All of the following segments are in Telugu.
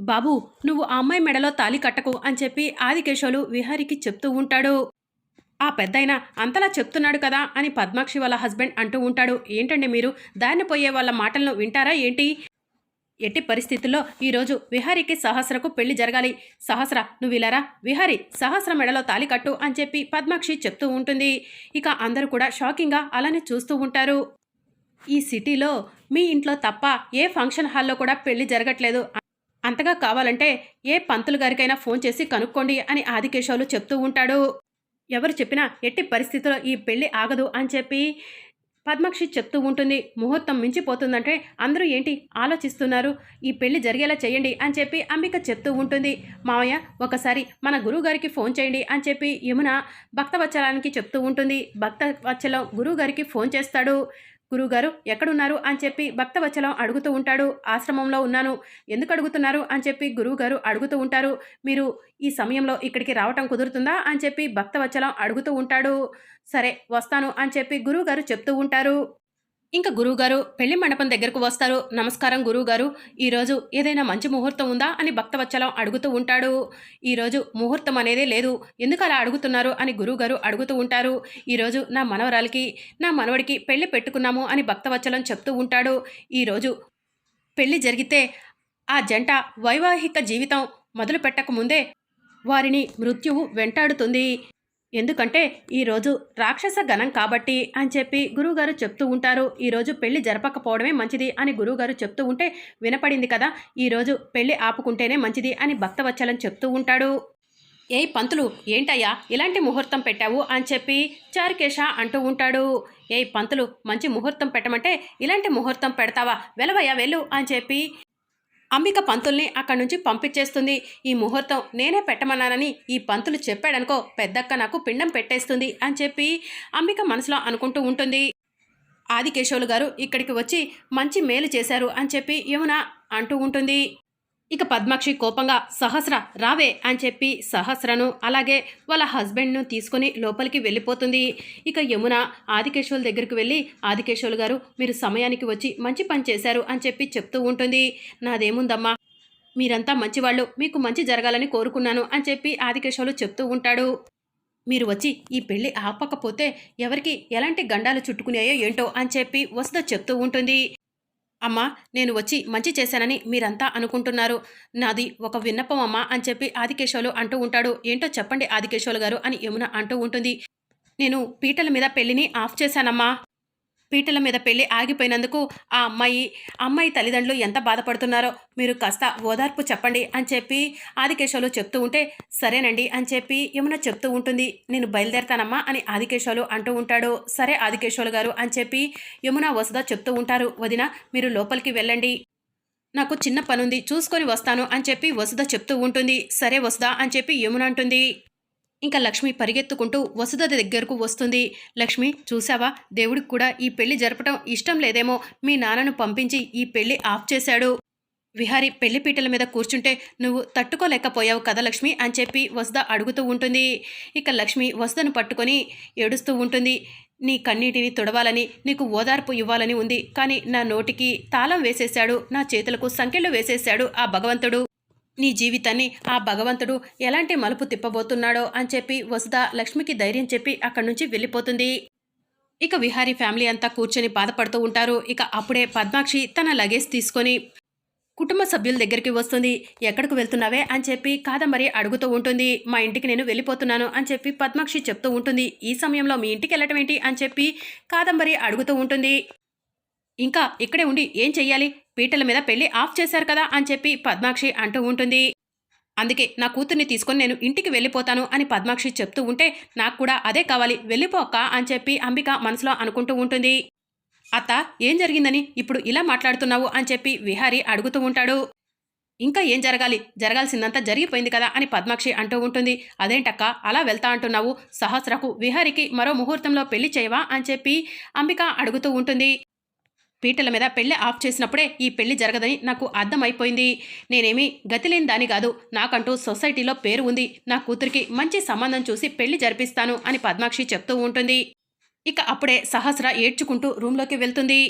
బాబు నువ్వు ఆ అమ్మాయి మెడలో తాలి కట్టకు అని చెప్పి ఆదికేశవులు విహారికి చెప్తూ ఉంటాడు. ఆ పెద్దయిన అంతలా చెప్తున్నాడు కదా అని పద్మాక్షి వాళ్ళ హస్బెండ్ అంటూ ఉంటాడు. ఏంటండి మీరు? దారిన పోయే వాళ్ళ మాటలను వింటారా ఏంటి? ఎట్టి పరిస్థితుల్లో ఈరోజు విహారికి సహస్రకు పెళ్ళి జరగాలి. సహస్ర నువ్వు ఇలారా విహారి సహస్ర మెడలో తాలి కట్టు అని చెప్పి పద్మాక్షి చెప్తూ ఉంటుంది. ఇక అందరూ కూడా షాకింగ్గా అలానే చూస్తూ ఉంటారు. ఈ సిటీలో మీ ఇంట్లో తప్ప ఏ ఫంక్షన్ హాల్లో కూడా పెళ్ళి జరగట్లేదు అంతగా కావాలంటే ఏ పంతులు గారికైనా ఫోన్ చేసి కనుక్కోండి అని ఆదికేశవులు చెప్తూ ఉంటాడు. ఎవరు చెప్పినా ఎట్టి పరిస్థితుల్లో ఈ పెళ్ళి ఆగదు అని చెప్పి పద్మక్షి చెప్తూ ఉంటుంది. ముహూర్తం మించిపోతుందంటే అందరూ ఏంటి ఆలోచిస్తున్నారు? ఈ పెళ్ళి జరిగేలా చేయండి అని చెప్పి అంబిక చెప్తూ ఉంటుంది. మావయ్య ఒకసారి మన గురువుగారికి ఫోన్ చేయండి అని చెప్పి యమున భక్తవచ్చలానికి చెప్తూ ఉంటుంది. భక్తవచ్చలం గురువు గారికి ఫోన్ చేస్తాడు. గురువుగారు ఎక్కడున్నారు అని చెప్పి భక్తవచ్చలం అడుగుతూ ఉంటాడు. ఆశ్రమంలో ఉన్నాను. ఎందుకు అడుగుతున్నారు అని చెప్పి గురువుగారు అడుగుతూ ఉంటారు. మీరు ఈ సమయంలో ఇక్కడికి రావటం కుదురుతుందా అని చెప్పి భక్తవచ్చలం అడుగుతూ ఉంటాడు. సరే వస్తాను అని చెప్పి గురువుగారు చెప్తూ ఉంటారు. ఇంకా గురువుగారు పెళ్ళి మండపం దగ్గరకు వస్తారు. నమస్కారం గురువుగారు. ఈరోజు ఏదైనా మంచి ముహూర్తం ఉందా అని భక్తవత్సలం అడుగుతూ ఉంటాడు. ఈరోజు ముహూర్తం అనేదే లేదు. ఎందుకు అలా అడుగుతున్నారు అని గురువుగారు అడుగుతూ ఉంటారు. ఈరోజు నా మనవరాలకి నా మనవడికి పెళ్ళి పెట్టుకున్నాము అని భక్తవత్సలం చెప్తూ ఉంటాడు. ఈరోజు పెళ్ళి జరిగితే ఆ జంట వైవాహిక జీవితం మొదలు పెట్టకముందే వారిని మృత్యువు వెంటాడుతుంది. ఎందుకంటే ఈరోజు రాక్షస గణం కాబట్టి అని చెప్పి గురువుగారు చెప్తూ ఉంటారు. ఈరోజు పెళ్ళి జరపకపోవడమే మంచిది అని గురువుగారు చెప్తూ ఉంటే వినపడింది కదా. ఈరోజు పెళ్ళి ఆపుకుంటేనే మంచిది అని భక్తవచ్చలం చెప్తూ ఉంటాడు. ఏ పంతులు ఏంటయ్యా? ఇలాంటి ముహూర్తం పెట్టావు అని చెప్పి చారుకేశ అంటూ ఉంటాడు. ఏ పంతులు మంచి ముహూర్తం పెట్టమంటే ఇలాంటి ముహూర్తం పెడతావా? వెలవయ్యా వెళ్ళు అని చెప్పి అంబిక పంతుల్ని అక్కడి నుంచి పంపించేస్తుంది. ఈ ముహూర్తం నేనే పెట్టమన్నానని ఈ పంతులు చెప్పాడనుకో పెద్దక్క నాకు పిండం పెట్టేస్తుంది అని చెప్పి అంబిక మనసులో అనుకుంటూ ఉంటుంది. ఆదికేశవులు గారు ఇక్కడికి వచ్చి మంచి మేలు చేశారు అని చెప్పి యమున అంటూ ఉంటుంది. ఇక పద్మాక్షి కోపంగా సహస్ర రావే అని చెప్పి సహస్రను అలాగే వాళ్ళ హస్బెండ్ను తీసుకొని లోపలికి వెళ్ళిపోతుంది. ఇక యమున ఆదికేశవుల దగ్గరికి వెళ్ళి ఆదికేశవులు గారు మీరు సమయానికి వచ్చి మంచి పని చేశారు అని చెప్పి చెప్తూ ఉంటుంది. నాదేముందమ్మా మీరంతా మంచివాళ్ళు మీకు మంచి జరగాలని కోరుకున్నాను అని చెప్పి ఆదికేశవులు చెప్తూ ఉంటాడు. మీరు వచ్చి ఈ పెళ్ళి ఆపకపోతే ఎవరికి ఎలాంటి గండాలు చుట్టుకున్నాయో ఏంటో అని చెప్పి వసుద చెప్తూ ఉంటుంది. అమ్మా నేను వచ్చి మంచి చేశానని మీరంతా అనుకుంటున్నారు. నాది ఒక విన్నపం అమ్మా అని చెప్పి ఆదికేశవులు అంటూ ఉంటాడు. ఏంటో చెప్పండి ఆదికేశవులు గారు అని యమున అంటూ ఉంటుంది. నేను పీటల మీద పెళ్ళిని ఆఫ్ చేశానమ్మా. పీటల మీద పెళ్ళి ఆగిపోయినందుకు ఆ అమ్మాయి అమ్మాయి తల్లిదండ్రులు ఎంత బాధపడుతున్నారో మీరు కాస్త ఓదార్పు చెప్పండి అని చెప్పి ఆదికేశవులు చెప్తూ ఉంటే సరేనండి అని చెప్పి యమున చెప్తూ ఉంటుంది నేను బయలుదేరతానమ్మా అని ఆదికేశవులు అంటూ ఉంటాడు. సరే ఆదికేశవులు గారు అని చెప్పి యమున వసుదా చెప్తూ ఉంటారు. వదిన మీరు లోపలికి వెళ్ళండి. నాకు చిన్న పనుంది చూసుకొని వస్తాను అని చెప్పి వసుధ చెప్తూ ఉంటుంది. సరే వసుధ అని చెప్పి యమున అంటుంది. ఇంకా లక్ష్మి పరిగెత్తుకుంటూ వసుద దగ్గరకు వస్తుంది. లక్ష్మి చూసావా దేవుడికి కూడా ఈ పెళ్ళి జరపటం ఇష్టం లేదేమో. మీ నాన్నను పంపించి ఈ పెళ్ళి ఆఫ్ చేశాడు. విహారి పెళ్ళి పీటల మీద కూర్చుంటే నువ్వు తట్టుకోలేకపోయావు కదా లక్ష్మి? అని చెప్పి వసుద అడుగుతూ ఉంటుంది. ఇక లక్ష్మి వసుదను పట్టుకొని ఏడుస్తూ ఉంటుంది. నీ కన్నీటిని తుడవాలని నీకు ఓదార్పు ఇవ్వాలని ఉంది. కానీ నా నోటికి తాళం వేసేశాడు. నా చేతులకు సంఖ్యలు వేసేశాడు ఆ భగవంతుడు. నీ జీవితాన్ని ఆ భగవంతుడు ఎలాంటి మలుపు తిప్పబోతున్నాడో అని చెప్పి వసుధ లక్ష్మికి ధైర్యం చెప్పి అక్కడి నుంచి వెళ్ళిపోతుంది. ఇక విహారీ ఫ్యామిలీ అంతా కూర్చొని బాధపడుతూ ఉంటారు. ఇక అప్పుడే పద్మాక్షి తన లగేజ్ తీసుకొని కుటుంబ సభ్యుల దగ్గరికి వస్తుంది. ఎక్కడికి వెళ్తున్నావే అని చెప్పి కాదంబరి అడుగుతూ ఉంటుంది. మా ఇంటికి నేను వెళ్ళిపోతున్నాను అని చెప్పి పద్మాక్షి చెప్తూ ఉంటుంది. ఈ సమయంలో మీ ఇంటికి వెళ్ళటం ఏంటి అని చెప్పి కాదంబరి అడుగుతూ ఉంటుంది. ఇంకా ఇక్కడే ఉండి ఏం చెయ్యాలి? పీటల మీద పెళ్ళి ఆఫ్ చేశారు కదా అని చెప్పి పద్మాక్షి అంటూ ఉంటుంది. అందుకే నా కూతుర్ని తీసుకొని నేను ఇంటికి వెళ్ళిపోతాను అని పద్మాక్షి చెప్తూ ఉంటే నాకు కూడా అదే కావాలి. వెళ్ళిపోక అని చెప్పి అంబిక మనసులో అనుకుంటూ ఉంటుంది. అత్త ఏం జరిగిందని ఇప్పుడు ఇలా మాట్లాడుతున్నావు అని చెప్పి విహారి అడుగుతూ ఉంటాడు. ఇంకా ఏం జరగాలి? జరగాల్సిందంతా జరిగిపోయింది కదా అని పద్మాక్షి అంటూ ఉంటుంది. అదేంటక్క? అలా వెళ్తా అంటున్నావు. సహస్రకు విహారికి మరో ముహూర్తంలో పెళ్ళి చేయవా అని చెప్పి అంబిక అడుగుతూ ఉంటుంది. పీటల మీద పెళ్ళి ఆఫ్ చేసినప్పుడే ఈ పెళ్ళి జరగదని నాకు అర్థమైపోయింది. నేనేమి గతిలేని దాని కాదు. నాకంటూ సొసైటీలో పేరు ఉంది. నా కూతురికి మంచి సంబంధం చూసి పెళ్ళి జరిపిస్తాను అని పద్మాక్షి చెప్తూ ఉంటుంది. ఇక అప్పుడే సహస్ర ఏడ్చుకుంటూ రూమ్లోకి వెళ్తుంది.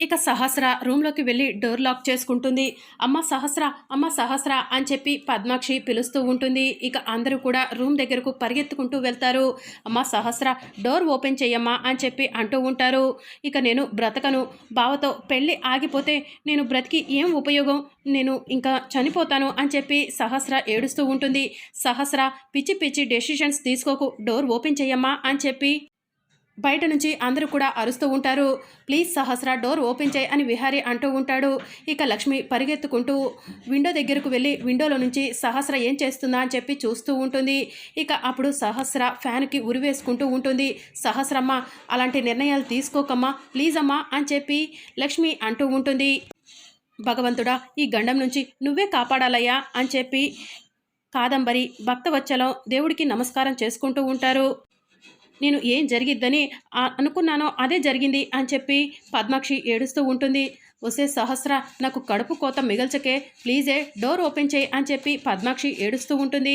ఇక సహస్ర రూమ్లోకి వెళ్ళి డోర్ లాక్ చేసుకుంటుంది. అమ్మ సహస్ర అమ్మ సహస్ర అని చెప్పి పద్మాక్షి పిలుస్తూ ఉంటుంది. ఇక అందరూ కూడా రూమ్ దగ్గరకు పరిగెత్తుకుంటూ వెళ్తారు. అమ్మ సహస్ర డోర్ ఓపెన్ చేయమ్మా అని చెప్పి అంటూ ఉంటారు. ఇక నేను బ్రతకను. బావతో పెళ్ళి ఆగిపోతే నేను బ్రతికి ఏం ఉపయోగం? నేను ఇంకా చనిపోతాను అని చెప్పి సహస్ర ఏడుస్తూ ఉంటుంది. సహస్ర పిచ్చి పిచ్చి డెసిషన్స్ తీసుకోకు. డోర్ ఓపెన్ చేయమ్మా అని చెప్పి బయట నుంచి అందరూ కూడా అరుస్తూ ఉంటారు. ప్లీజ్ సహస్ర డోర్ ఓపెన్ చేయి అని విహారీ అంటూ ఉంటాడు. ఇక లక్ష్మి పరిగెత్తుకుంటూ విండో దగ్గరకు వెళ్ళి విండోలో నుంచి సహస్ర ఏం చేస్తుందా అని చెప్పి చూస్తూ ఉంటుంది. ఇక అప్పుడు సహస్ర ఫ్యాన్కి ఉరివేసుకుంటూ ఉంటుంది. సహస్రమ్మ అలాంటి నిర్ణయాలు తీసుకోకమ్మా ప్లీజ్ అమ్మా అని చెప్పి లక్ష్మి అంటూ ఉంటుంది. భగవంతుడా ఈ గండం నుంచి నువ్వే కాపాడాలయ్యా అని చెప్పి కాదంబరి భక్తవత్సలం దేవుడికి నమస్కారం చేసుకుంటూ ఉంటారు. నేను ఏం జరిగిద్దని అనుకున్నానో అదే జరిగింది అని చెప్పి పద్మాక్షి ఏడుస్తూ ఉంటుంది. వసే సహస్ర నాకు కడుపు కోత మిగల్చకే ప్లీజే డోర్ ఓపెన్ చేయి అని చెప్పి పద్మాక్షి ఏడుస్తూ ఉంటుంది.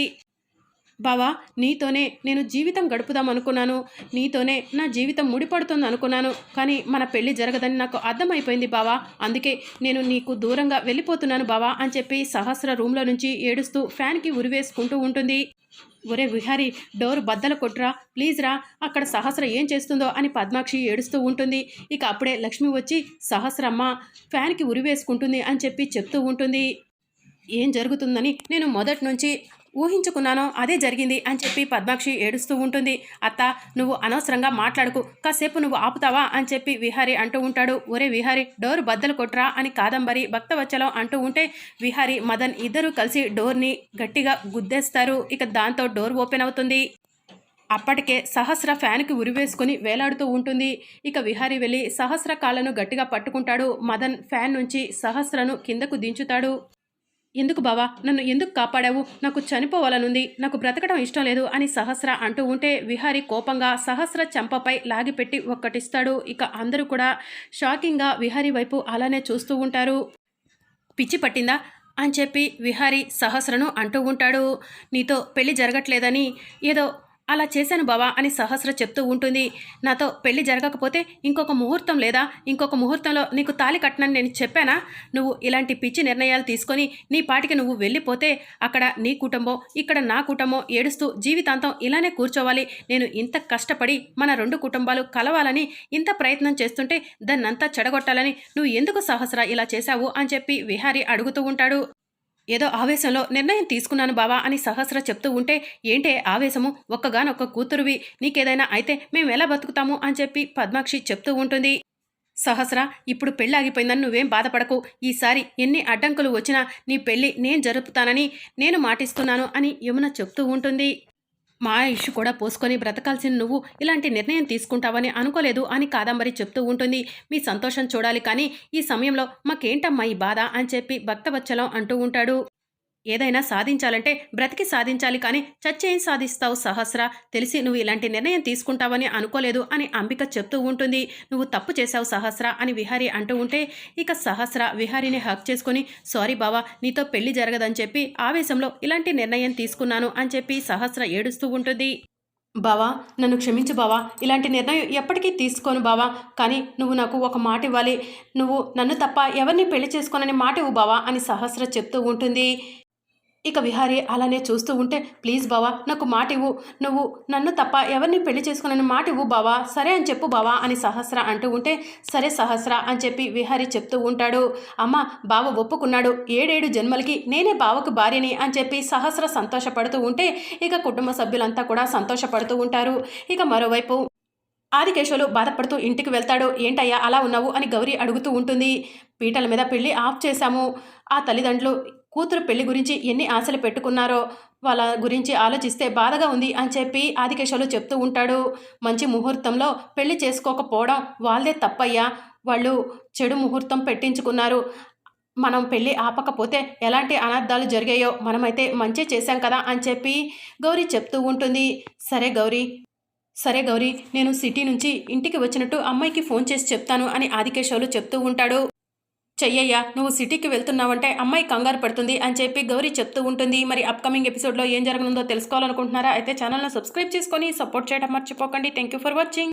బావా నీతోనే నేను జీవితం గడుపుదాం అనుకున్నాను. నీతోనే నా జీవితం ముడిపడుతుంది అనుకున్నాను. కానీ మన పెళ్ళి జరగదని నాకు అర్థమైపోయింది బావా. అందుకే నేను నీకు దూరంగా వెళ్ళిపోతున్నాను బావా అని చెప్పి సహస్ర రూమ్లో నుంచి ఏడుస్తూ ఫ్యాన్కి ఉరివేసుకుంటూ ఉంటుంది. ఒరే విహారీ డోర్ బద్దలు కొట్రా ప్లీజ్ రా అక్కడ సహస్ర ఏం చేస్తుందో అని పద్మాక్షి ఏడుస్తూ ఉంటుంది. ఇక అప్పుడే లక్ష్మి వచ్చి సహస్రమ్మ ఫ్యాన్కి ఉరివేసుకుంటుంది అని చెప్పి చెప్తూ ఉంటుంది. ఏం జరుగుతుందని నేను మొదటి నుంచి ఊహించుకున్నానో అదే జరిగింది అని చెప్పి పద్మాక్షి ఏడుస్తూ ఉంటుంది. అత్త నువ్వు అనవసరంగా మాట్లాడుకు. కాసేపు నువ్వు ఆపుతావా అని చెప్పి విహారి అంటూ ఉంటాడు. ఒరే విహారి డోర్ బద్దలు కొట్రా అని కాదంబరి భక్తవచ్చలం అంటూ ఉంటే విహారి మదన్ ఇద్దరూ కలిసి డోర్ని గట్టిగా గుద్దేస్తారు. ఇక దాంతో డోర్ ఓపెన్ అవుతుంది. అప్పటికే సహస్ర ఫ్యాన్కి ఉరివేసుకుని వేలాడుతూ ఉంటుంది. ఇక విహారి వెళ్ళి సహస్ర కాళ్ళను గట్టిగా పట్టుకుంటాడు. మదన్ ఫ్యాన్ నుంచి సహస్రను కిందకు దించుతాడు. ఎందుకు బావా? నన్ను ఎందుకు కాపాడావు? నాకు చనిపోవాలనుంది. నాకు బ్రతకడం ఇష్టం లేదు అని సహస్ర అంటూ ఉంటే విహారి కోపంగా సహస్ర చెంపపై లాగిపెట్టి ఒక్కటిస్తాడు. ఇక అందరూ కూడా షాకింగ్గా విహారి వైపు అలానే చూస్తూ ఉంటారు. పిచ్చి పట్టిందా? అని చెప్పి విహారి సహస్రను అంటూ ఉంటాడు. నీతో పెళ్ళి జరగట్లేదని ఏదో అలా చేశాను బావా అని సహస్ర చెప్తూ ఉంటుంది. నాతో పెళ్ళి జరగకపోతే ఇంకొక ముహూర్తం లేదా ఇంకొక ముహూర్తంలో నీకు తాలి కట్టనని నేను చెప్పానా? నువ్వు ఇలాంటి పిచ్చి నిర్ణయాలు తీసుకొని నీ పాటికి నువ్వు వెళ్ళిపోతే అక్కడ నీ కుటుంబం ఇక్కడ నా కుటుంబం ఏడుస్తూ జీవితాంతం ఇలానే కూర్చోవాలి. నేను ఇంత కష్టపడి మన రెండు కుటుంబాలు కలవాలని ఇంత ప్రయత్నం చేస్తుంటే దాన్నంతా చెడగొట్టాలని నువ్వు ఎందుకు సహస్ర ఇలా చేశావు అని చెప్పి విహారి అడుగుతూ ఉంటాడు. ఏదో ఆవేశంలో నిర్ణయం తీసుకున్నాను బావా అని సహస్ర చెప్తూ ఉంటే ఏంటే ఆవేశము? ఒక్కగానొక్క కూతురువి నీకేదైనా అయితే మేము ఎలా బతుకుతాము అని చెప్పి పద్మాక్షి చెప్తూ ఉంటుంది. సహస్ర ఇప్పుడు పెళ్ళి ఆగిపోయిందని నువ్వేం బాధపడకు. ఈసారి ఎన్ని అడ్డంకులు వచ్చినా నీ పెళ్ళి నేను జరుపుతానని నేను మాటిస్తున్నాను అని యమున చెప్తూ ఉంటుంది. మా ఆయుష్ కూడా పోసుకొని బ్రతకాల్సిన నువ్వు ఇలాంటి నిర్ణయం తీసుకుంటావని అనుకోలేదు అని కాదంబరి చెప్తూ ఉంటుంది. మీ సంతోషం చూడాలి కానీ ఈ సమయంలో మాకేంటమ్మా ఈ బాధ అని చెప్పి భక్తవచ్చలం అంటూ ఉంటాడు. ఏదైనా సాధించాలంటే బ్రతికి సాధించాలి కానీ చచ్చేం సాధిస్తావు సహస్ర? తెలిసి నువ్వు ఇలాంటి నిర్ణయం తీసుకుంటావని అనుకోలేదు అని అంబిక చెప్తూ ఉంటుంది. నువ్వు తప్పు చేశావు సహస్ర అని విహారి అంటూ ఉంటే ఇక సహస్ర విహారిని హక్ చేసుకొని సారీ బావా నీతో పెళ్ళి జరగదని చెప్పి ఆవేశంలో ఇలాంటి నిర్ణయం తీసుకున్నాను అని చెప్పి సహస్ర ఏడుస్తూ ఉంటుంది. బావా నన్ను క్షమించు బావా ఇలాంటి నిర్ణయం ఎప్పటికీ తీసుకోను బావా కానీ నువ్వు నాకు ఒక మాట ఇవ్వాలి. నువ్వు నన్ను తప్ప ఎవరిని పెళ్ళి చేసుకోనని మాట ఇవ్వు బావా అని సహస్ర చెప్తూ ఉంటుంది. ఇక విహారీ అలానే చూస్తూ ఉంటే ప్లీజ్ బావా నాకు మాట ఇవ్వు. నువ్వు నన్ను తప్ప ఎవరిని పెళ్ళి చేసుకునని మాట ఇవ్వు బావా. సరే అని చెప్పు బావా అని సహస్ర అంటూ ఉంటే సరే సహస్ర అని చెప్పి విహారీ చెప్తూ ఉంటాడు. అమ్మ బావ ఒప్పుకున్నాడు. ఏడేడు జన్మలకి నేనే బావకు భార్యని అని చెప్పి సహస్ర సంతోషపడుతూ ఉంటే ఇక కుటుంబ సభ్యులంతా కూడా సంతోషపడుతూ ఉంటారు. ఇక మరోవైపు ఆదికేశవులు బాధపడుతూ ఇంటికి వెళ్తాడు. ఏంటయ్యా అలా ఉన్నావు? అని గౌరీ అడుగుతూ ఉంటుంది. పీటల మీద పెళ్ళి ఆఫ్ చేశాము. ఆ తల్లిదండ్రులు కూతురు పెళ్ళి గురించి ఎన్ని ఆశలు పెట్టుకున్నారో వాళ్ళ గురించి ఆలోచిస్తే బాధగా ఉంది అని చెప్పి ఆదికేశవులు చెప్తూ ఉంటాడు. మంచి ముహూర్తంలో పెళ్ళి చేసుకోకపోవడం వాళ్ళదే తప్పయ్యా. వాళ్ళు చెడు ముహూర్తం పెట్టించుకున్నారు. మనం పెళ్ళి ఆపకపోతే ఎలాంటి అనర్థాలు జరిగాయో మనమైతే మంచి చేశాం కదా అని చెప్పి గౌరీ చెప్తూ ఉంటుంది. సరే గౌరీ సరే గౌరీ నేను సిటీ నుంచి ఇంటికి వచ్చినట్టు అమ్మాయికి ఫోన్ చేసి చెప్తాను అని ఆదికేశవులు చెప్తూ ఉంటాడు. చెయ్యయ్యా నువ్వు సిటీకి వెళ్తున్నావంటే అమ్మాయి కంగారు పడుతుంది అని చెప్పి గౌరీ చెప్తూ ఉంటుంది. మరి అప్కమింగ్ ఎపిసోడ్లో ఏం జరగనుందో తెలుసుకోవాలనుకుంటున్నారా? అయితే ఛానల్ను సబ్స్క్రైబ్ చేసుకొని సపోర్ట్ చేయడం మర్చిపోకండి. Thank you for watching